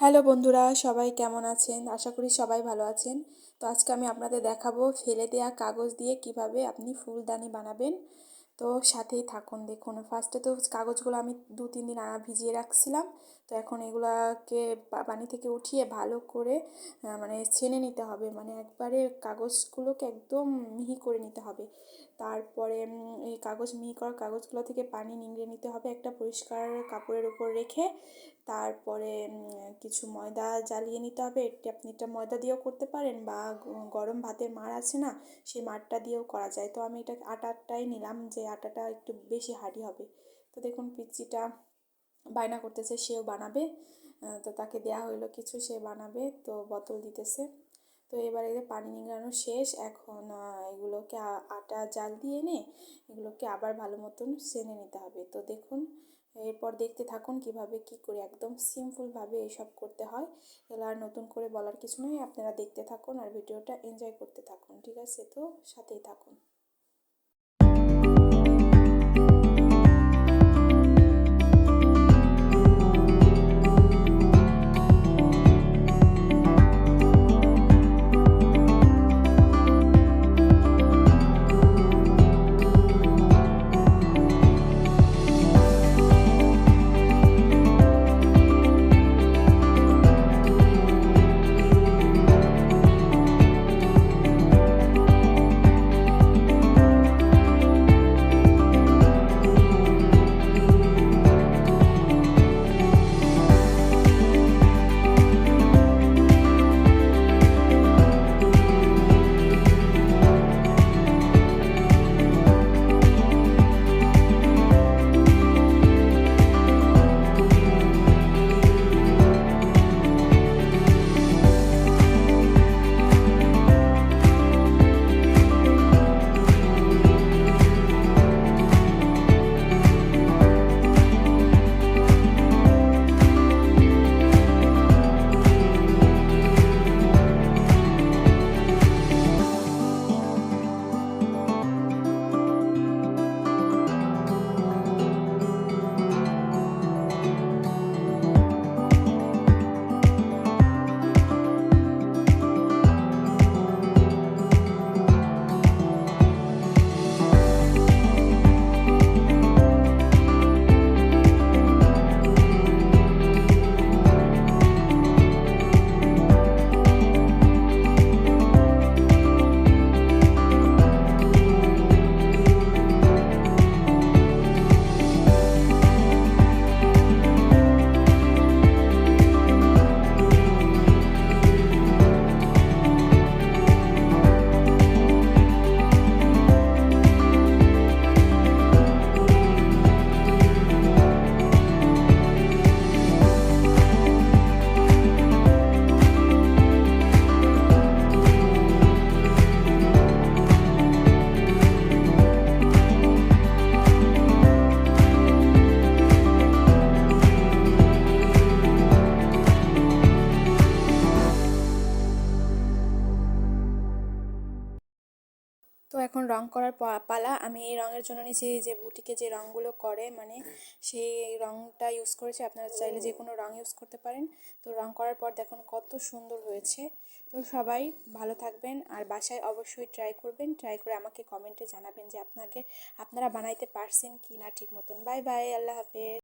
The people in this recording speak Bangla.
হ্যালো বন্ধুরা, সবাই কেমন আছেন? আশা করি সবাই ভালো আছেন। তো আজকে আমি আপনাদের দেখাবো ফেলে দেওয়া কাগজ দিয়ে কীভাবে আপনি ফুলদানি বানাবেন। তো সাথেই থাকুন, দেখুন। ফার্স্টে তো কাগজগুলো আমি দু, তিন দিন ভিজিয়ে রাখছিলাম। তো এখন এগুলাকে পানি থেকে উঠিয়ে ভালো করে মানে ছেনে নিতে হবে। মানে একবারে কাগজগুলোকে একদম মিহি করে নিতে হবে। তারপরে এই কাগজ মিহি করা কাগজগুলো থেকে পানি নিংড়ে নিতে হবে। একটা পরিষ্কার কাপড়ের উপর রেখে তারপরে কিছু ময়দা জ্বালিয়ে নিতে হবে। এটি আপনি এটা ময়দা দিয়েও করতে পারেন বা গরম ভাতের মাড় আছে না, সেই মাড়টা দিয়েও করা যায়। তো আমি এটা আটাটাই নিলাম যে আটাটা একটু বেশি হার্ডি হবে। তো দেখুন পিচিটা বায়না করতেছে, সেও বানাবে। তো তাকে দেয়া হইল কিছু, সে বানাবে, তো বোতল দিতেছে। তো এবার এদের পানি নিংড়ানো শেষ, এখন এগুলোকে আটা জাল দিয়ে এনে এগুলোকে আবার ভালো মতন সেনে নিতে হবে। তো দেখুন এরপর দেখতে থাকুন কীভাবে কি করে একদম সিম্পলভাবে এসব করতে হয়। তাহলে আর নতুন করে বলার কিছু নেই, আপনারা দেখতে থাকুন আর ভিডিওটা এনজয় করতে থাকুন, ঠিক আছে? তো সাথেই থাকুন। তো এখন রং করার পালা। আমি এই রঙের জন্য নিয়েছি যে বুটিকে যে রঙগুলো করে মানে সেই রঙটা ইউজ করেছি। আপনারা চাইলে যে কোনো রঙ ইউজ করতে পারেন। তো রং করার পর দেখুন কত সুন্দর হয়েছে। তো সবাই ভালো থাকবেন আর বাসায় অবশ্যই ট্রাই করবেন। ট্রাই করে আমাকে কমেন্টে জানাবেন যে আপনাকে, আপনারা বানাইতে পারছেন কি না ঠিক মতন বাই বাই আল্লাহ হাফেজ।